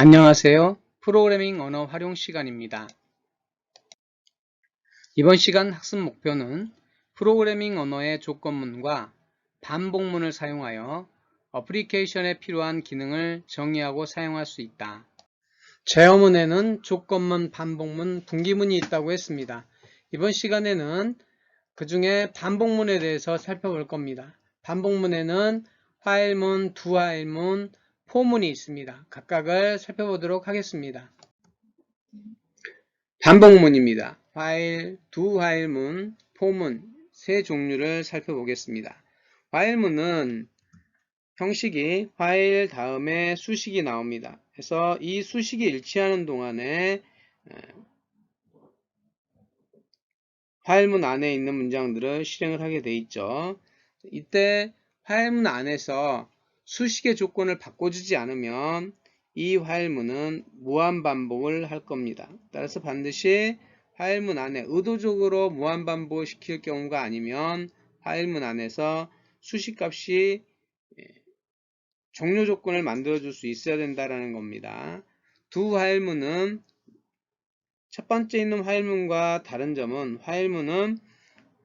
안녕하세요. 프로그래밍 언어 활용 시간입니다. 이번 시간 학습 목표는 프로그래밍 언어의 조건문과 반복문을 사용하여 어플리케이션에 필요한 기능을 정의하고 사용할 수 있다. 제어문에는 조건문, 반복문, 분기문이 있다고 했습니다. 이번 시간에는 그 중에 반복문에 대해서 살펴볼 겁니다. 반복문에는 화일문, 두화일문, 포문이 있습니다. 각각을 살펴보도록 하겠습니다. 반복문입니다. 화일, 두 화일문, 포문 세 종류를 살펴보겠습니다. 화일문은 형식이 화일 다음에 수식이 나옵니다. 그래서 이 수식이 일치하는 동안에 화일문 안에 있는 문장들을 실행을 하게 돼 있죠. 이때 화일문 안에서 수식의 조건을 바꿔주지 않으면 이 화일문은 무한반복을 할 겁니다. 따라서 반드시 화일문 안에 의도적으로 무한반복을 시킬 경우가 아니면 화일문 안에서 수식값이 종료 조건을 만들어 줄 수 있어야 된다는 겁니다. 두 화일문은 첫 번째 있는 화일문과 다른 점은 화일문은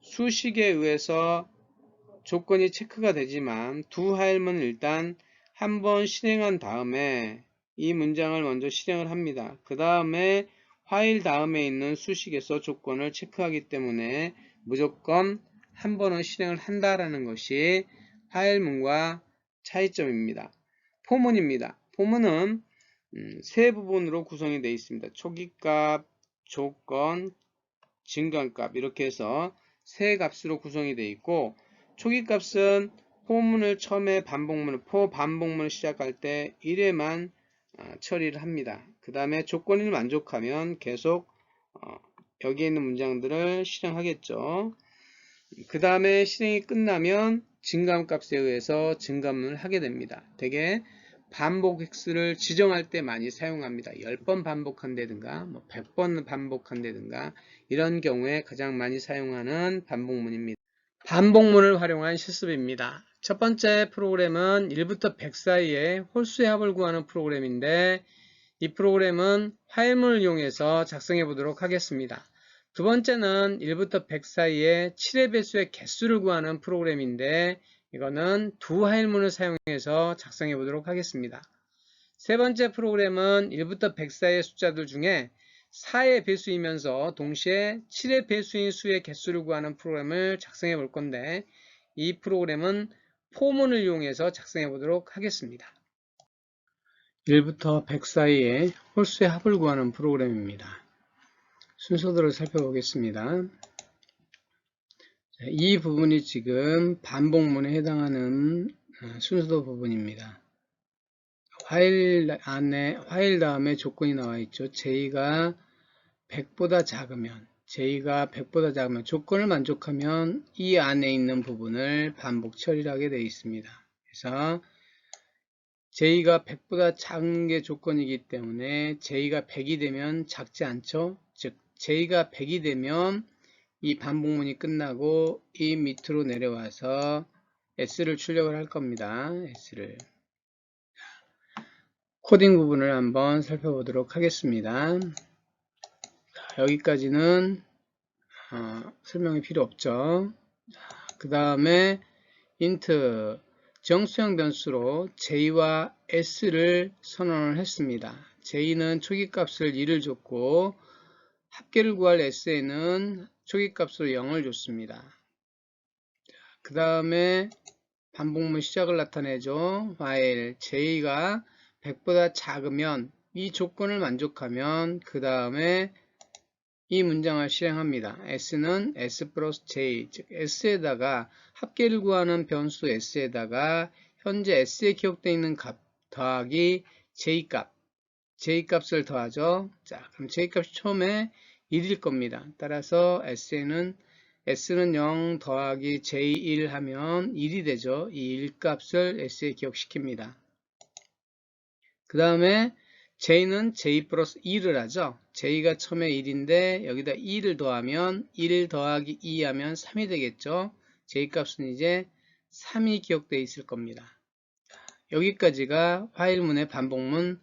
수식에 의해서 조건이 체크가 되지만 두 화일문은 일단 한번 실행한 다음에 이 문장을 먼저 실행을 합니다. 그 다음에 화일 다음에 있는 수식에서 조건을 체크하기 때문에 무조건 한 번은 실행을 한다라는 것이 화일문과 차이점입니다. 포문입니다. 포문은 음, 세 부분으로 구성이 되어 있습니다. 초기값, 조건, 증가값 이렇게 해서 세 값으로 구성이 되어 있고 초기 값은 포문을 처음에 반복문을 포 반복문을 시작할 때 1회만 어, 처리를 합니다. 그 다음에 조건을 만족하면 계속 어, 여기에 있는 문장들을 실행하겠죠. 그 다음에 실행이 끝나면 증감 값에 의해서 증감을 하게 됩니다. 대개 반복 획수를 지정할 때 많이 사용합니다. 10번 반복한다든가 뭐 100번 반복한다든가 이런 경우에 가장 많이 사용하는 반복문입니다. 반복문을 활용한 실습입니다. 첫 번째 프로그램은 1부터 100 사이에 홀수의 합을 구하는 프로그램인데 이 프로그램은 화일문을 이용해서 작성해 보도록 하겠습니다. 두 번째는 1부터 100 사이에 7의 배수의 개수를 구하는 프로그램인데 이거는 두 화일문을 사용해서 작성해 보도록 하겠습니다. 세 번째 프로그램은 1부터 100 사이의 숫자들 중에 4의 배수이면서 동시에 7의 배수인 수의 개수를 구하는 프로그램을 작성해 볼 건데 이 프로그램은 포문을 이용해서 작성해 보도록 하겠습니다. 1부터 100 사이에 홀수의 합을 구하는 프로그램입니다. 순서대로 살펴보겠습니다. 이 부분이 지금 반복문에 해당하는 어, 순서도 부분입니다. 화일 안에 화일 다음에 조건이 나와 있죠. J가 100보다 작으면 J가 100보다 작으면 조건을 만족하면 이 안에 있는 부분을 반복 처리를 하게 되어 있습니다. 그래서 J가 100보다 작은 게 조건이기 때문에 J가 100이 되면 작지 않죠. 즉 J가 100이 되면 이 반복문이 끝나고 이 밑으로 내려와서 S를 출력을 할 겁니다. S를 코딩 부분을 한번 살펴보도록 하겠습니다. 여기까지는 어, 설명이 필요 없죠. 그 다음에 int 정수형 변수로 j와 s를 선언을 했습니다. j는 초기값을 1을 줬고 합계를 구할 s에는 초기값으로 0을 줬습니다. 그 다음에 반복문 시작을 나타내죠. while j가 100보다 작으면 이 조건을 만족하면 그 다음에 이 문장을 실행합니다. s는 s 플러스 j, 즉 s에다가 합계를 구하는 변수 s에다가 현재 s에 기록되어 있는 값 더하기 j값, j값을 더하죠. 자, 그럼 j값이 처음에 1일 겁니다. 따라서 s는 s는 0 더하기 j1 하면 1이 되죠. 이 1값을 s에 기억시킵니다. 그 다음에 j는 j 플러스 2를 하죠. j가 처음에 1인데 여기다 2를 더하면 1 더하기 2 하면 3이 되겠죠. j 값은 이제 3이 기억되어 있을 겁니다. 여기까지가 화일문의 반복문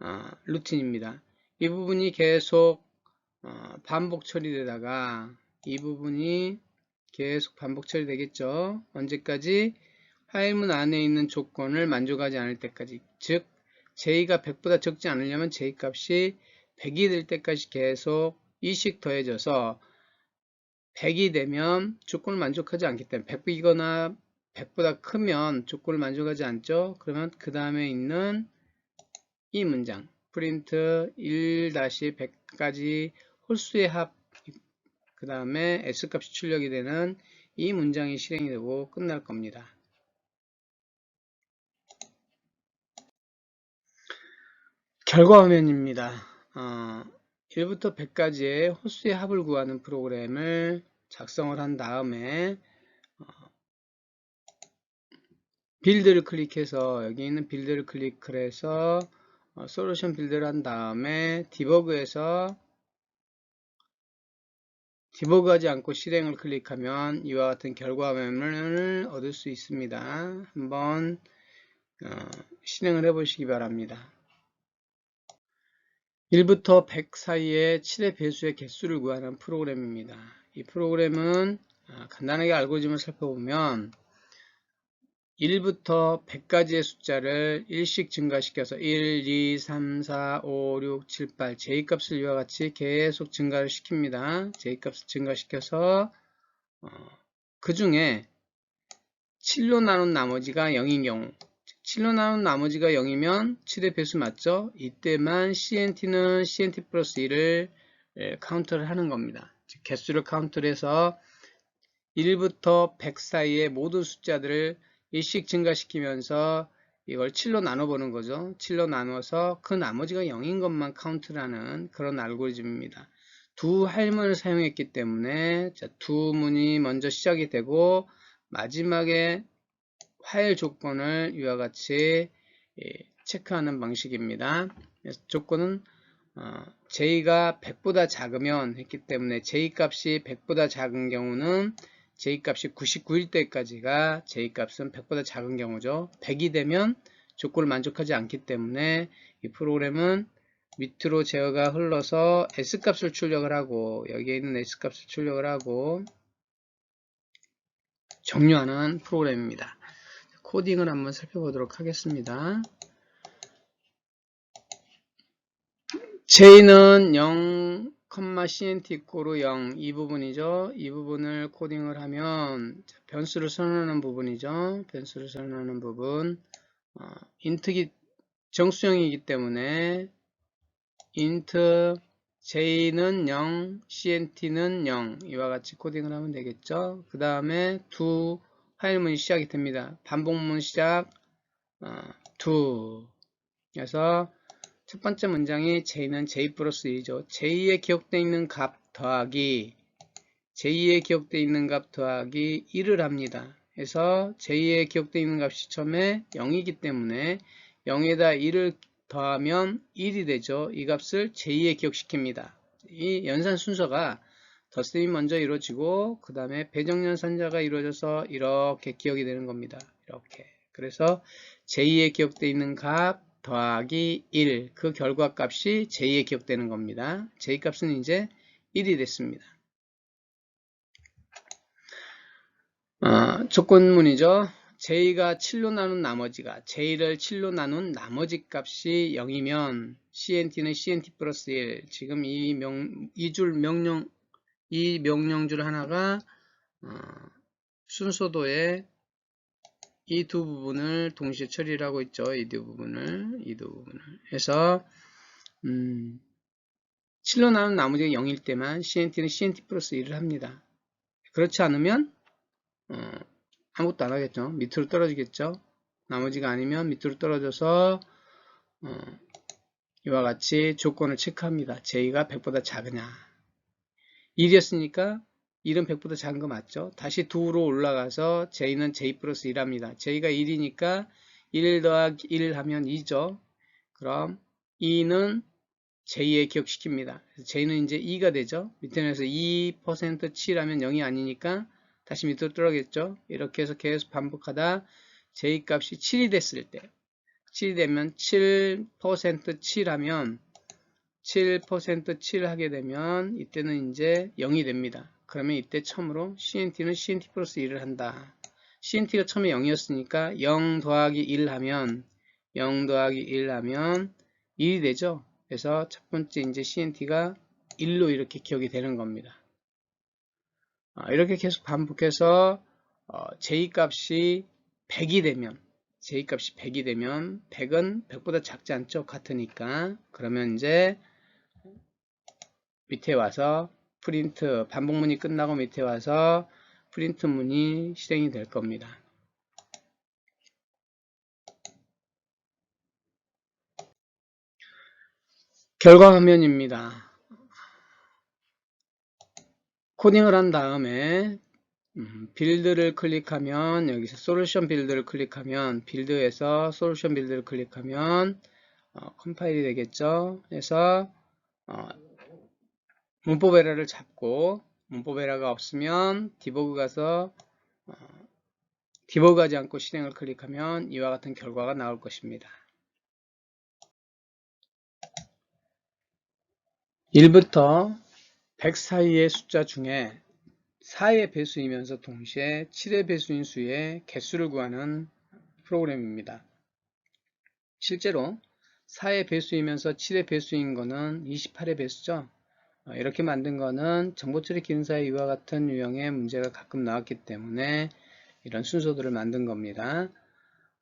어, 루틴입니다. 이 부분이 계속 어, 반복 처리되다가 이 부분이 계속 반복 처리되겠죠. 언제까지 파일문 안에 있는 조건을 만족하지 않을 때까지 즉 J가 100보다 적지 않으려면 J 값이 100이 될 때까지 계속 2씩 더해져서 100이 되면 조건을 만족하지 않기 때문에 100이거나 100보다 크면 조건을 만족하지 않죠. 그러면 그 다음에 있는 이 문장 프린트 1-100까지 홀수의 합 그 다음에 S값이 출력이 되는 이 문장이 실행이 되고 끝날 겁니다. 결과 화면입니다. 어, 1부터 100까지의 호수의 합을 구하는 프로그램을 작성을 한 다음에 어, 빌드를 클릭해서 여기 있는 빌드를 클릭을 해서 어, 솔루션 빌드를 한 다음에 디버그에서 디버그하지 않고 실행을 클릭하면 이와 같은 결과 화면을 얻을 수 있습니다. 한번 어, 실행을 해 보시기 바랍니다. 1부터 100 사이의 7의 배수의 개수를 구하는 프로그램입니다. 이 프로그램은 아, 간단하게 알고리즘을 살펴보면 1부터 100까지의 숫자를 1씩 증가시켜서 1, 2, 3, 4, 5, 6, 7, 8 J값을 이와 같이 계속 증가를 시킵니다. J값을 증가시켜서 어, 그 중에 7로 나눈 나머지가 0인 경우 7로 나눈 나머지가 0이면 7의 배수 맞죠? 이때만 CNT는 CNT 플러스 1을 예, 카운트를 하는 겁니다. 즉 개수를 카운트를 해서 1부터 100 사이의 모든 숫자들을 1씩 증가시키면서 이걸 7로 나눠보는 거죠. 7로 나눠서 그 나머지가 0인 것만 카운트를 하는 그런 알고리즘입니다. 두 할문을 사용했기 때문에 두 문이 먼저 시작이 되고 마지막에 파일 조건을 이와 같이 예, 체크하는 방식입니다. 조건은 어, J가 100보다 작으면 했기 때문에 J 값이 100보다 작은 경우는 J 값이 99일 때까지가 J 값은 100보다 작은 경우죠. 100이 되면 조건을 만족하지 않기 때문에 이 프로그램은 밑으로 제어가 흘러서 S 값을 출력을 하고 여기에 있는 S 값을 출력을 하고 종료하는 프로그램입니다. 코딩을 한번 살펴보도록 하겠습니다. J는 0, CNT 이꼬르 0, 이 부분이죠. 이 부분을 코딩을 하면 변수를 선언하는 부분이죠. 변수를 선언하는 부분. 어, 인트기 정수형이기 때문에 int j는 0, cnt는 0 이와 같이 코딩을 하면 되겠죠. 그 다음에 두 파일문이 시작이 됩니다. 반복문 시작 어, to 그래서 첫 번째 문장이 j는 j 플러스 1이죠. j에 기억되어 있는 값 더하기 j에 기억되어 있는 값 더하기 1을 합니다. 그래서 j에 기억되어 있는 값이 처음에 0이기 때문에 0에다 1을 더하면 1이 되죠. 이 값을 j에 기억시킵니다. 이 연산 순서가 덧셈이 먼저 이루어지고 그 다음에 배정연산자가 이루어져서 이렇게 기억이 되는 겁니다. 이렇게 그래서 j2에 기억되어 있는 값 더하기 1, 그 결과값이 j2에 기억되는 겁니다. J값은 이제 1이 됐습니다. 어, 조건문이죠. J가 7로 나눈 나머지가 J를 7로 나눈 나머지 값이 0이면 CNT는 CNT 플러스 1 지금 이 명, 이 줄 명령 이 명령 줄 하나가 어, 순서도에 이두 부분을 동시에 처리를 하고 있죠. 이 두 부분을 이 두 부분을 해서 음, 7로 나눈 나머지가 0일 때만 CNT는 CNT 플러스 1을 합니다. 그렇지 않으면 어, 아무것도 안 하겠죠. 밑으로 떨어지겠죠. 나머지가 아니면 밑으로 떨어져서 어, 이와 같이 조건을 체크합니다. J가 100보다 작으냐 1이었으니까 1은 100보다 작은 거 맞죠? 다시 2로 올라가서 J는 J 플러스 1 합니다. J가 1이니까 1 더하기 1 하면 2죠. 그럼 2는 J에 기억시킵니다. J는 이제 2가 되죠. 밑에서 2% 7 하면 0이 아니니까 다시 밑으로 떨어겠죠. 이렇게 해서 계속 반복하다 J 값이 7이 됐을 때 7이 되면 7% 7하면 7% 7 하게 되면 이때는 이제 0이 됩니다. 그러면 이때 처음으로 CNT는 CNT 플러스 1을 한다. CNT가 처음에 0이었으니까 0 더하기 1 하면 0 더하기 1 하면 1이 되죠. 그래서 첫 번째 이제 CNT가 1로 이렇게 기억이 되는 겁니다. 아, 이렇게 계속 반복해서 어, J 값이 100이 되면 J 값이 100이 되면 100은 100보다 작지 않죠? 같으니까 그러면 이제 밑에 와서 프린트 반복문이 끝나고 밑에 와서 프린트 문이 실행이 될 겁니다. 결과 화면입니다. 코딩을 한 다음에 음, 빌드를 클릭하면 여기서 솔루션 빌드를 클릭하면 빌드에서 솔루션 빌드를 클릭하면 어, 컴파일이 되겠죠. 그래서 어, 문법 에러를 잡고 문법 에러가 없으면 디버그 가서 어, 디버그 하지 않고 실행을 클릭하면 이와 같은 결과가 나올 것입니다. 1부터 100 사이의 숫자 중에 4의 배수이면서 동시에 7의 배수인 수의 개수를 구하는 프로그램입니다. 실제로 4의 배수이면서 7의 배수인 거는 28의 배수죠. 어, 이렇게 만든 거는 정보처리 기능사의 이와 같은 유형의 문제가 가끔 나왔기 때문에 이런 순서들을 만든 겁니다.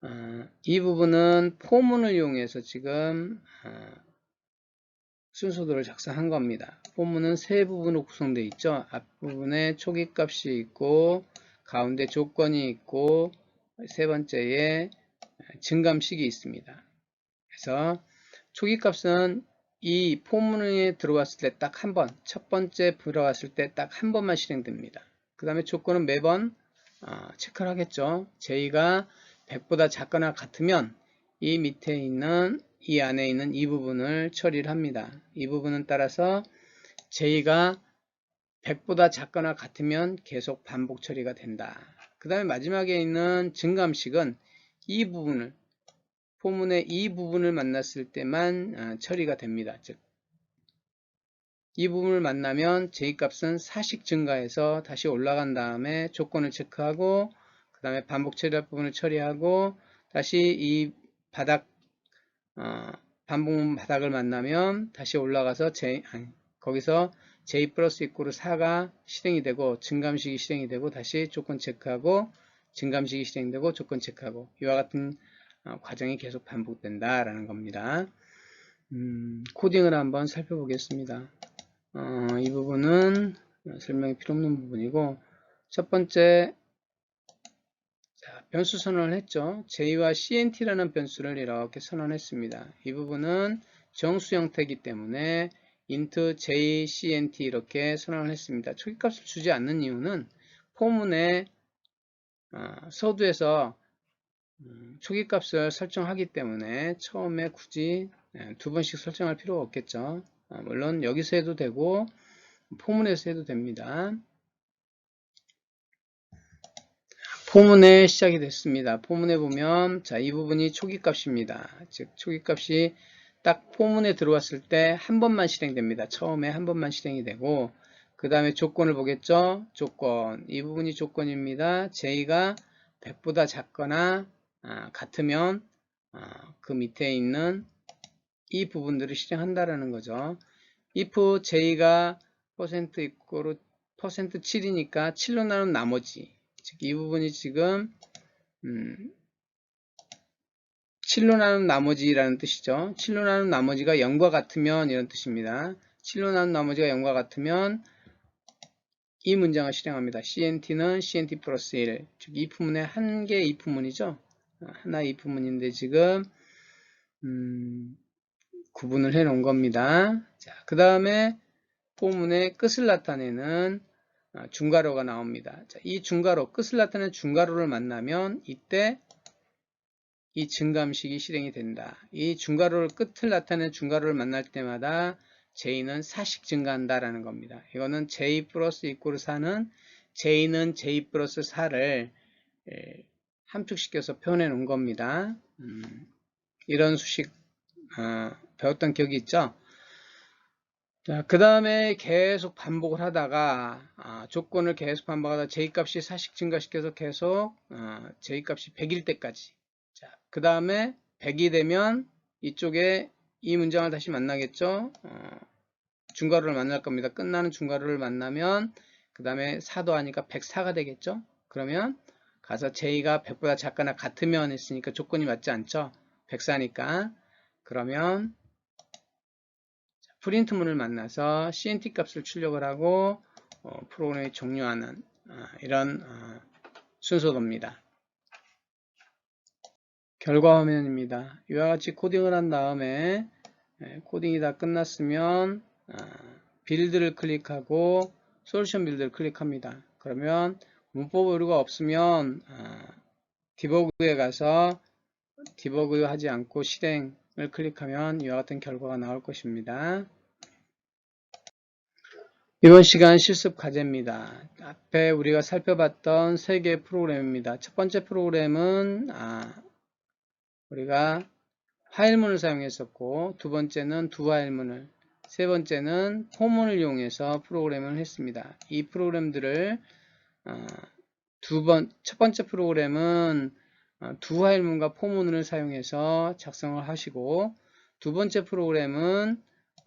어, 이 부분은 포문을 이용해서 지금 어, 순서들을 작성한 겁니다. 포문은 세 부분으로 구성되어 있죠. 앞부분에 초기 값이 있고 가운데 조건이 있고 세 번째에 증감식이 있습니다. 그래서 초기 값은 이 포문에 들어왔을 때 딱 한 번, 첫 번째 들어왔을 때 딱 한 번만 실행됩니다. 그 다음에 조건은 매번 어, 체크를 하겠죠. J가 100보다 작거나 같으면 이 밑에 있는 이 안에 있는 이 부분을 처리를 합니다. 이 부분은 따라서 J가 100보다 작거나 같으면 계속 반복 처리가 된다. 그 다음에 마지막에 있는 증감식은 이 부분을 포문의 이 부분을 만났을 때만 어, 처리가 됩니다. 즉, 이 부분을 만나면 J값은 사식 증가해서 다시 올라간 다음에 조건을 체크하고 그 다음에 반복 처리할 부분을 처리하고 다시 이 바닥 어, 반복문 바닥을 만나면 다시 올라가서 J, 아니, 거기서 J 플러스 이꼬르 4가 실행이 되고 증감식이 실행이 되고 다시 조건 체크하고 증감식이 실행되고 조건 체크하고 이와 같은 어, 과정이 계속 반복된다라는 겁니다. 음, 코딩을 한번 살펴보겠습니다. 어, 이 부분은 설명이 필요 없는 부분이고 첫 번째 자, 변수 선언을 했죠. J와 CNT라는 변수를 이렇게 선언했습니다. 이 부분은 정수 형태이기 때문에 int j cnt 이렇게 선언을 했습니다. 초기값을 주지 않는 이유는 포문에 어, 서두에서 음, 초기값을 설정하기 때문에 처음에 굳이 예, 두 번씩 설정할 필요가 없겠죠. 아, 물론 여기서 해도 되고 포문에서 해도 됩니다. 포문에 시작이 됐습니다. 포문에 보면 자 이 부분이 초기값입니다. 즉 초기값이 딱 포문에 들어왔을 때 한 번만 실행됩니다. 처음에 한 번만 실행이 되고 그 다음에 조건을 보겠죠. 조건 이 부분이 조건입니다. J가 100보다 작거나 아, 같으면 아, 그 밑에 있는 이 부분들을 실행한다라는 거죠. if j가 퍼센트 이꼬로 퍼센트 7이니까 7로 나눈 나머지 즉 이 부분이 지금 음, 7로 나눈 나머지라는 뜻이죠. 7로 나눈 나머지가 0과 같으면 이런 뜻입니다. 7로 나눈 나머지가 0과 같으면 이 문장을 실행합니다. CNT는 CNT 플러스 1, 즉이 부문의 한 개의 이 부문이죠. 하나 이 부분인데 지금 음, 구분을 해 놓은 겁니다. 자, 그 다음에 포문의 끝을 나타내는 아, 중괄호가 나옵니다. 자, 이 중괄호, 끝을 나타내는 중괄호를 만나면 이때 이 증감식이 실행이 된다. 이 중괄호를 끝을 나타내는 중괄호를 만날 때마다 J는 사식 증가한다라는 겁니다. 이거는 J 플러스 이꼬르 4는 J는 J 플러스 4를 함축시켜서 표현해 놓은 겁니다. 음, 이런 수식 어, 배웠던 기억이 있죠? 자, 그 다음에 계속 반복을 하다가 아, 조건을 계속 반복하다 J값이 4씩 증가시켜서 계속 어, J값이 100일 때까지 자, 그 다음에 100이 되면 이쪽에 이 문장을 다시 만나겠죠? 어, 중괄호를 만날 겁니다. 끝나는 중괄호를 만나면 그 다음에 4도 하니까 104가 되겠죠? 그러면 가서 J가 100보다 작거나 같으면 했으니까 조건이 맞지 않죠? 104니까 그러면 프린트문을 만나서 CNT 값을 출력을 하고 어, 프로그램이 종료하는 어, 이런 어, 순서도입니다. 결과 화면입니다. 이와 같이 코딩을 한 다음에 예, 코딩이 다 끝났으면 어, 빌드를 클릭하고 솔루션 빌드를 클릭합니다. 그러면 문법 오류가 없으면 어, 디버그에 가서 디버그 하지 않고 실행을 클릭하면 이와 같은 결과가 나올 것입니다. 이번 시간 실습 과제입니다. 앞에 우리가 살펴봤던 세 개의 프로그램입니다. 첫 번째 프로그램은 아, 우리가 파일문을 사용했었고 두 번째는 두 파일문을 세 번째는 포문을 이용해서 프로그램을 했습니다. 이 프로그램들을 어, 두 번, 첫 번째 프로그램은 어, 두 파일문과 포문을 사용해서 작성을 하시고 두 번째 프로그램은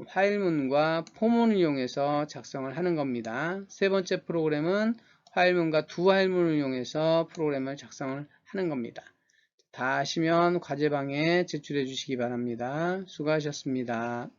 파일문과 포문을 이용해서 작성을 하는 겁니다. 세 번째 프로그램은 파일문과 두 파일문을 이용해서 프로그램을 작성을 하는 겁니다. 다 하시면 과제방에 제출해 주시기 바랍니다. 수고하셨습니다.